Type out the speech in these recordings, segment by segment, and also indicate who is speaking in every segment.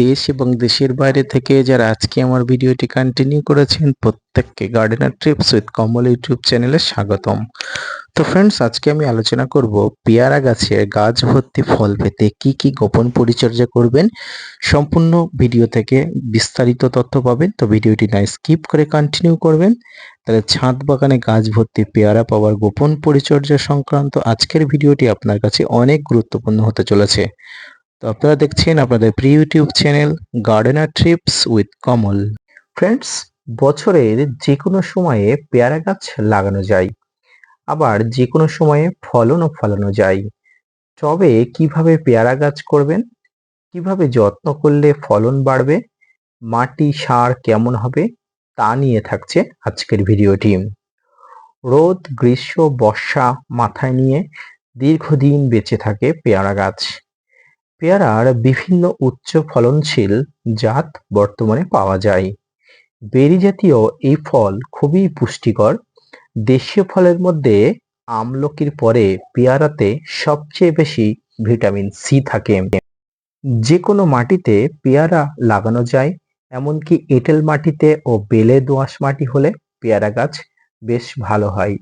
Speaker 1: দেশ এবং দেশের বাইরে থেকে যারা আজকে আমার ভিডিওটি কন্টিনিউ করেছেন, প্রত্যেককে gardener trips with Kamal YouTube চ্যানেলে স্বাগতম। তো ফ্রেন্ডস আজকে আমি আলোচনা করব পেয়ারা গাছের গাছ ভর্তি ফল পেতে কি কি গোপন পরিচর্যা করবেন, সম্পূর্ণ ভিডিও থেকে বিস্তারিত তথ্য পাবেন। তো ভিডিওটি না স্কিপ করে কন্টিনিউ করবেন। তাহলে ছাদ বাগানে গাছ ভর্তি পেয়ারা পাওয়ার গোপন পরিচর্যা সংক্রান্ত আজকের ভিডিওটি আপনার কাছে অনেক গুরুত্বপূর্ণ হতে চলেছে। তো আপনারা দেখছেন আপনাদের pre YouTube channel gardener trips with Kamal friends বছরের যে কোনো সময়ে পেয়ারা গাছ লাগানো যায়, আবার যে কোনো সময়ে ফলনও ফলানো যায়। তবে কীভাবে পেয়ারা গাছ করবেন? কীভাবে যত্ন করলে ফলন বাড়বে? মাটি সার কেমন হবে? তা নিয়ে থাকছে আজকের ভিডিওটি। রোদ, গ্রীষ্ম, বর্ষা মাথায় নিয়ে দীর্ঘদিন বেঁচে থাকে পেয়ারা গাছ। পেয়ারার বিভিন্ন উচ্চ ফলনশীল জাত বর্তমানে পাওয়া যায়। বেরি জাতীয় এই ফল খুবই পুষ্টিকর। দেশীয় ফলের মধ্যে আমলকির পরে পেয়ারাতে সবচেয়ে বেশি ভিটামিন সি থাকে। যে কোনো মাটিতে পেয়ারা লাগানো যায়, এমনকি এঁটেল মাটিতে ও বেলে দোআঁশ মাটি হলে পেয়ারা গাছ বেশ ভালো হয়।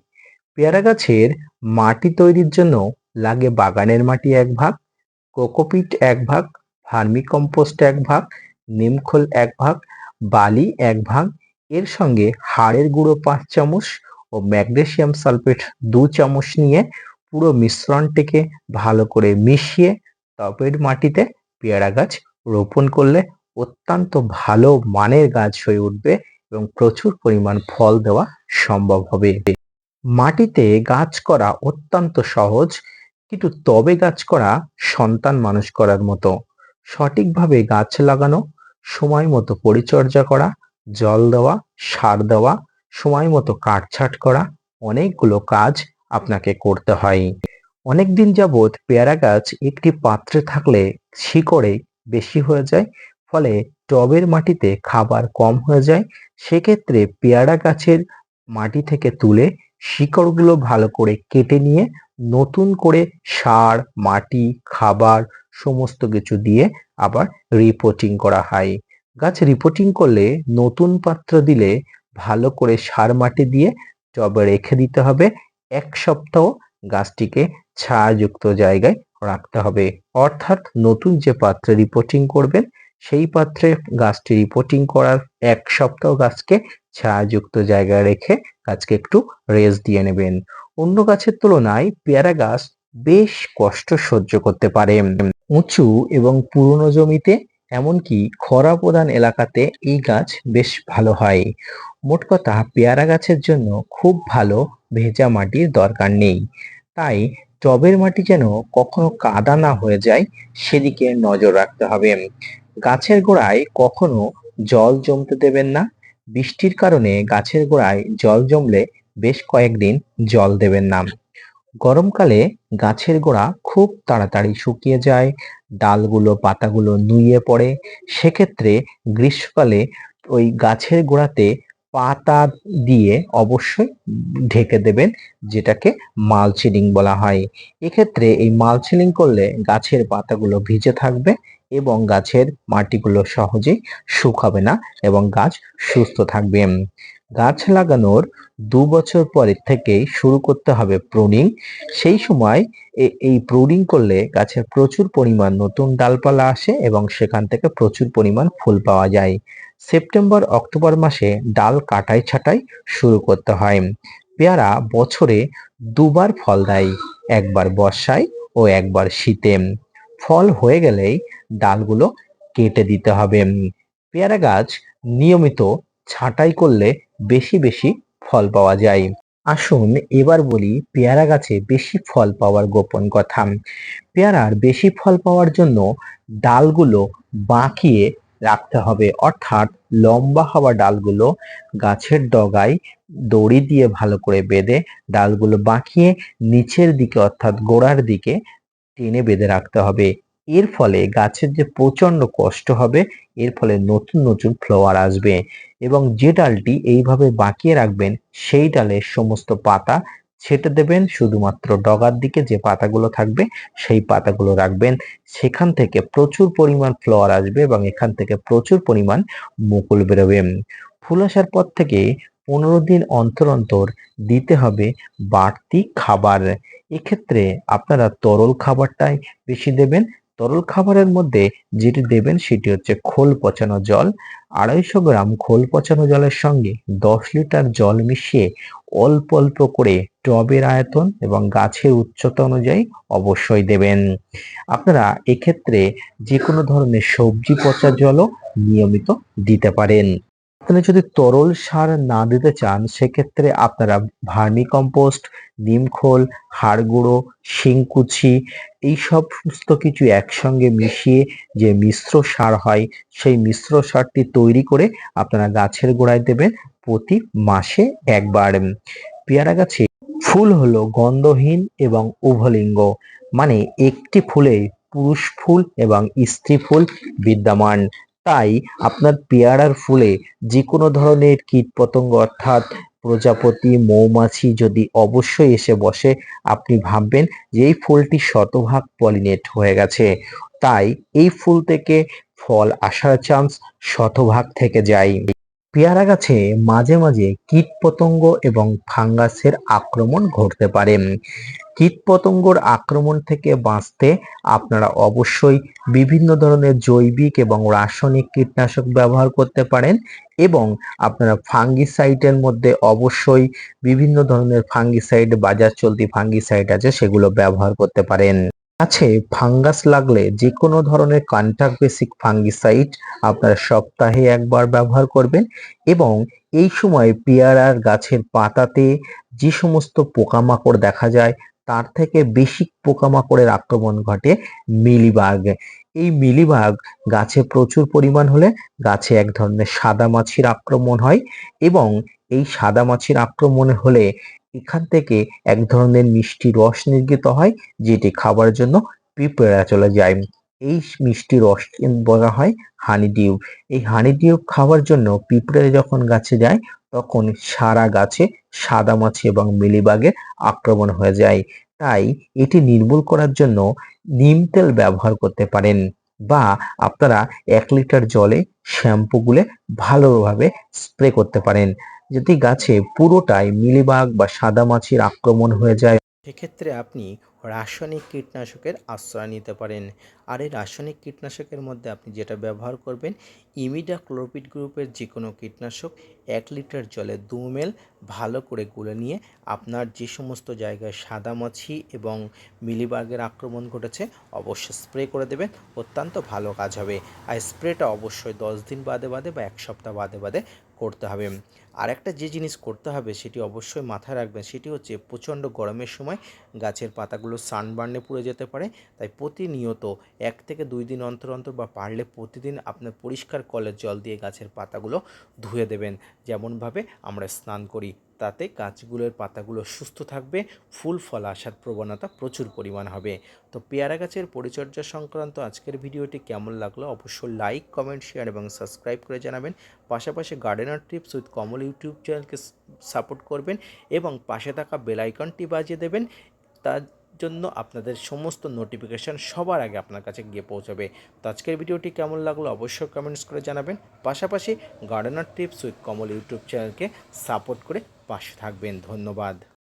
Speaker 1: পেয়ারা গাছের মাটি তৈরির জন্য লাগে বাগানের মাটি এক ভাগ কোকোপিট এক ভাগ ভার্মি কম্পোস্ট এক ভাগ, নিমখোল এক ভাগ, বালি এক ভাগ। এর সঙ্গে হাড়ের গুঁড়ো পাঁচ চামচ ও ম্যাগনেসিয়াম সালফেট দু চামচ নিয়ে পুরো মিশ্রণটিকে ভালো করে মিশিয়ে টবের মাটিতে পেয়ারা গাছ রোপণ করলে অত্যন্ত ভালো মানের গাছ হয়ে উঠবে এবং প্রচুর পরিমাণ ফল দেওয়া সম্ভব হবে। মাটিতে গাছ করা অত্যন্ত সহজ কিন্তু তবে গাছ করা সন্তান মানুষ করার মতো। সঠিকভাবে গাছ লাগানো, সময় মতো পরিচর্যা করা, জল দেওয়া, সার দেওয়া, সময় মতো কাটছাট করা, অনেকগুলো কাজ আপনাকে করতে হয়। অনেকদিন যাবৎ পেয়ারা গাছ একটি পাত্রে থাকলে শিকড়ে বেশি হয়ে যায়, ফলে টবের মাটিতে খাবার কম হয়ে যায়। সেক্ষেত্রে পেয়ারা গাছের মাটি থেকে তুলে শিকড়গুলো ভালো করে কেটে নিয়ে নতুন করে সার, মাটি, খাবার সমস্ত কিছু দিয়ে আবার রিপোর্টিং করা হয়। গাছ রিপোর্টিং করলে নতুন পাত্র দিলে ভালো করে সার মাটি দিয়ে টবে রেখে দিতে হবে। এক সপ্তাহ গাছটিকে ছায়াযুক্ত জায়গায় রাখতে হবে। অর্থাৎ নতুন যে পাত্রে রিপোর্টিং করবেন, সেই পাত্রে গাছটি রিপোর্টিং করার এক সপ্তাহ গাছকে ছায়াযুক্ত জায়গায় রেখে গাছকে একটু রেস্ট দিয়ে নেবেন। অন্য গাছের তুলনায় পেয়ারা গাছ বেশ কষ্ট সহ্য করতে পারে। উঁচু এবং পুরনো জমিতে, এমনকি খরা প্রধান এলাকাতে এই গাছ বেশ ভালো হয়। মোট কথা, পেয়ারা গাছের জন্য খুব ভালো ভেজা মাটির দরকার নেই। তাই টবের মাটি যেন কখনো কাদা না হয়ে যায়, সেদিকে নজর রাখতে হবে। গাছের গোড়ায় কখনো জল জমতে দেবেন না। বৃষ্টির কারণে গাছের গোড়ায় জল জমলে বেশ কয়েকদিন জল দেবেন না। গরমকালে গাছের গোড়া খুব তাড়াতাড়ি শুকিয়ে যায়, ডালগুলো, পাতাগুলো নুয়ে পড়ে। সেক্ষেত্রে গ্রীষ্মকালে ওই গাছের গোড়াতে পাতা দিয়ে অবশ্যই ঢেকে দেবেন, যেটাকে মালচিনিং বলা হয়। এক্ষেত্রে এই মালচিনিং করলে গাছের পাতাগুলো ভিজে থাকবে এবং গাছের মাটিগুলো সহজেই শুকাবে না এবং গাছ সুস্থ থাকবে। গাছ লাগানোর দু বছর পরের থেকেই শুরু করতে হবে প্রুনিং। সেই সময় এই প্রুনিং করলে গাছের প্রচুর পরিমাণ নতুন ডালপালা আসে এবং সেখান থেকে প্রচুর পরিমাণ ফুল পাওয়া যায়। সেপ্টেম্বর, অক্টোবর মাসে ডাল কাটাই ছাটাই শুরু করতে হয়। পেয়ারা বছরে দুবার ফল দেয়, একবার বর্ষায় ও একবার শীতে। ফল হয়ে গেলেই ডালগুলো কেটে দিতে হবে। পেয়ারা গাছ নিয়মিত ছাঁটাই করলে বেশি বেশি ফল পাওয়া যায়। আসুন এবার বলি পেয়ারা গাছে বেশি ফল পাওয়ার গোপন কথা। পেয়ারার বেশি ফল পাওয়ার জন্য ডালগুলো বাঁকিয়ে রাখতে হবে। অর্থাৎ লম্বা হওয়া ডালগুলো গাছের ডগায় দড়ি দিয়ে ভালো করে বেঁধে ডালগুলো বাঁকিয়ে নিচের দিকে অর্থাৎ গোড়ার দিকে টেনে বেঁধে রাখতে হবে। এর ফলে গাছের যে প্রচণ্ড কষ্ট হবে, এর ফলে নতুন নতুন ফ্লাওয়ার আসবে এবং যে ডালটি এইভাবে বাঁকিয়ে রাখবেন, সেই ডালের সমস্ত পাতা ছেটে দেবেন। শুধুমাত্র ডগার দিকে যে পাতাগুলো থাকবে, সেই পাতাগুলো রাখবেন। সেখান থেকে প্রচুর পরিমাণ ফ্লাওয়ার আসবে এবং এখান থেকে প্রচুর পরিমাণ মুকুল বেরোবে। ফুল আসার পর থেকে পনেরো দিন অন্তর অন্তর দিতে হবে বাড়তি খাবার। এক্ষেত্রে আপনারা তরল খাবারটাই বেশি দেবেন তরল খাবারের মধ্যে যেটি দেবেন সেটি হচ্ছে খোল পচানো জল। আড়াইশো গ্রাম খোল পচানো জলের সঙ্গে দশ লিটার জল মিশিয়ে অল্প অল্প করে টবের আয়তন এবং গাছের উচ্চতা অনুযায়ী অবশ্যই দেবেন। আপনারা এক্ষেত্রে যে কোনো ধরনের সবজি পচা জলও নিয়মিত দিতে পারেন। আপনারা যদি তরল সার না দিতে চান, সেক্ষেত্রে আপনারা ভার্মি কম্পোস্ট নিমখোল হাড় গুঁড়ো শিংকুচি এই সমস্ত কিছু একসঙ্গে মিশিয়ে যে মিশ্র সার হয়, সেই মিশ্র সারটি তৈরি করে আপনারা গাছের গোড়ায় দেবেন প্রতি মাসে একবার। পেয়ারা গাছে ফুল হলো গন্ধহীন এবং উভলিঙ্গ মানে একটি ফুলে পুরুষ ফুল এবং স্ত্রী ফুল বিদ্যমান। তাই আপনার পেয়ারার ফুলে যে কোনো ধরনের কীটপতঙ্গ অর্থাৎ প্রজাপতি, মৌমাছি যদি অবশ্যই এসে বসে, আপনি ভাববেন যে এই ফুলটি শতভাগ পলিনেট হয়ে গেছে। তাই এই ফুল থেকে ফল আসার চান্স শতভাগ থেকে যায়। পেয়ারা গাছে মাঝে মাঝে কীটপতঙ্গ এবং ফাঙ্গাসের আক্রমণ ঘটতে পারে। কীটপতঙ্গর আক্রমণ থেকে বাঁচতে আপনারা অবশ্যই বিভিন্ন ধরনের জৈবিক এবং রাসায়নিক কীটনাশক ব্যবহার করতে পারেন এবং আপনারা ফাঙ্গিসাইডের মধ্যে অবশ্যই বিভিন্ন ধরনের ফাঙ্গিসাইড বাজার চলতি ফাঙ্গিসাইড আছে সেগুলো ব্যবহার করতে পারেন। আছে, ফাঙ্গাস লাগলে যে কোনো ধরনের কন্টাক্ট বেসিক ফাঙ্গিসাইড আপনারা সপ্তাহে একবার ব্যবহার করবেন এবং এই সময় পেয়ারার গাছের পাতাতে যে সমস্ত পোকামাকড় দেখা যায়, তার থেকে বেশি পোকামাকড়ের আক্রমণ ঘটে মিলিবাগ। এই মিলিবাগ গাছে প্রচুর পরিমাণ হলে গাছে এক ধরনের সাদা মাছির আক্রমণ হয় এবং এই সাদা মাছির আক্রমণ হলে এখান থেকে এক ধরনের মিষ্টি রস নির্গত হয়, যেটি খাবার জন্য পিঁপড়া চলে যায়। এই মিষ্টি রস বলা হয় হানি ডিউব এই হানি ডিউব খাওয়ার জন্য পিঁপড়ে যখন গাছে যায়, তখন সারা গাছে সাদা মাছি এবং মিলিবাগের আক্রমণ হয়ে যায়। তাই এটি নির্মূল করার জন্য নিম তেল ব্যবহার করতে পারেন বা আপনারা এক লিটার জলে শ্যাম্পু গুলে ভালোভাবে স্প্রে করতে পারেন। যদি গাছে পুরোটাই মিলিবাগ বা সাদা মাছির আক্রমণ হয়ে যায়,
Speaker 2: সেক্ষেত্রে আপনি রাসায়নিক কীটনাশকের আশ্রয় নিতে পারেন। আর এই রাসায়নিক কীটনাশকের মধ্যে আপনি যেটা ব্যবহার করবেন ইমিডা ক্লোরোপিড গ্রুপের যে কোনো কীটনাশক এক লিটার জলে দু এল ভালো করে গুলে নিয়ে আপনার যে সমস্ত জায়গায় সাদা মাছি এবং মিলিবাগের আক্রমণ ঘটেছে, অবশ্যই স্প্রে করে দেবেন। অত্যন্ত ভালো কাজ হবে। আর স্প্রেটা অবশ্যই দশ দিন বাদে বাদে বা এক সপ্তাহ বাদে বাদে করতে হবে। আর একটা যে জিনিস করতে হবে সেটি অবশ্যই মাথায় রাখবেন, সেটি হচ্ছে প্রচণ্ড গরমের সময় গাছের পাতাগুলো সানবার্নে পুড়ে যেতে পারে। তাই প্রতিনিয়ত এক থেকে দুই দিন অন্তর অন্তর বা পারলে প্রতিদিন আপনার পরিষ্কার কলের জল দিয়ে গাছের পাতাগুলো ধুয়ে দেবেন। যেমনভাবে আমরা স্নান করি, তাতে গাছগুলোর পাতাগুলো সুস্থ থাকবে, ফুল ফল আসার প্রবণতা প্রচুর পরিমাণ হবে। তো পেয়ারা গাছের পরিচর্যা সংক্রান্ত আজকের ভিডিওটি কেমন লাগল? অবশ্যই লাইক কমেন্ট শেয়ার এবং সাবস্ক্রাইব করে জানাবেন। পাশাপাশি gardener tips with Kamal YouTube চ্যানেলকে সাপোর্ট করবেন এবং পাশে থাকা বেল আইকনটি বাজিয়ে দেবেন। তার জন্য আপনাদের সমস্ত নোটিফিকেশান সবার আগে আপনার কাছে গিয়ে পৌঁছাবে। তো আজকের ভিডিওটি কেমন লাগল অবশ্যই কমেন্টস করে জানাবেন। পাশাপাশি gardener tips with Kamal YouTube চ্যানেলকে সাপোর্ট করে পাশে থাকবেন। ধন্যবাদ।